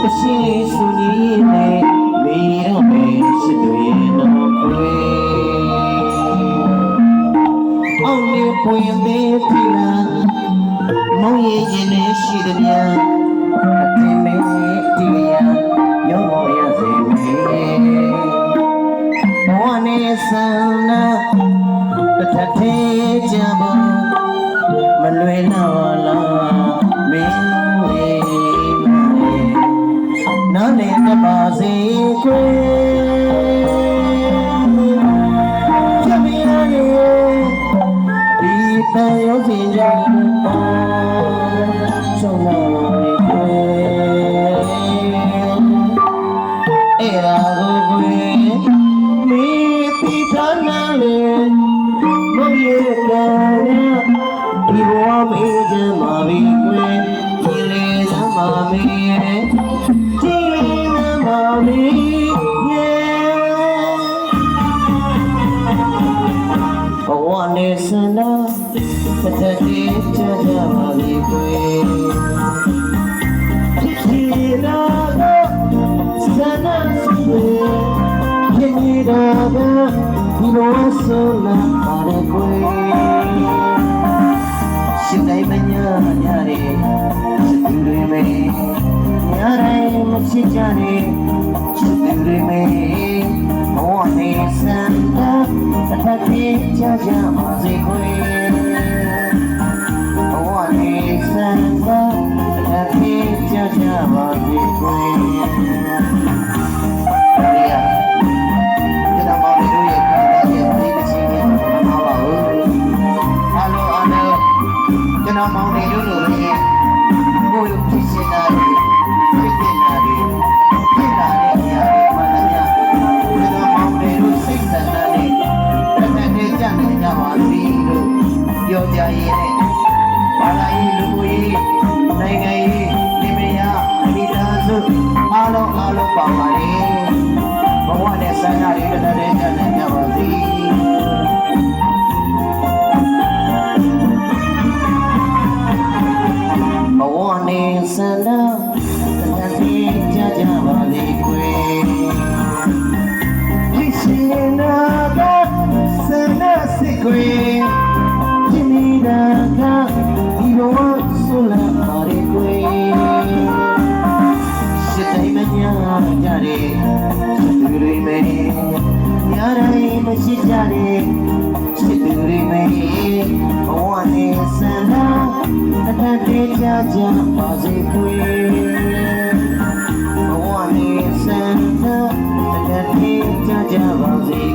နဲ့ဆန္ဒတွေကိုယ်ရဲ့သာသမီပေါင်းပါတော့တစ်ထပ်တည်းကြသိပါစေအရှိစုကြီးနဲ့မေတော့မယ်ရှိသူရဲ့တော့ခွေအောင်နေပွင့်သေးပြီလားမောင်ရဲ့ရင်နဲ့ရှိသည်များအထင်မဲ့ဒီရရောရစေမေဘဝနဲ့ဆန္ဒတစ်ထပ်သေးကြပါမလွယ်တော့လား စေ နဲ့ဆန္ဒတစ်ထပ်တည်းကြကြပါလိမ့်ကွယ်ဖြစ်စီနာကဆန္ဒစွေဖြစ်နေတာကဒီလိုဆုံးလာပါရကွယ်ရှင်တိုင်းမညာညာရဲစတူတွေမေညာတိုင်းမချစ်ကြနဲ့စတူတွေမေဘဝနဲ့စံတော့တစ်ခါ မောင်တွေတို့လိုပဲကိုယ်ဖြစ်စင်တာတွေဖြစ်နေတာတွေဖြစ်လာတဲ့အရာတွေမှန်တယ်ကျွန်တော်မောင်တွေတို့စိတ်ဆန္ဒနဲ့တစ်ခါတည်းကြနေကြပါစီလို့ပြောကြရင်ဘာသာရေးလူမှုရေးနိုင်ငံရေးနေမယာအမိသားစုအားလုံးအားလုံးပါပါလေဘဝနဲ့ဆန္ဒတွေတစ်ခါတည်းကြနေကြပါစီ မရှိကြတဲ့စစ်သူတွေမဲဘဝနဲ့ဆန္ဒအထက်တေးကြကြပါစေခွေဘဝနဲ့ဆန္ဒအထက်တေးကြကြပါစေ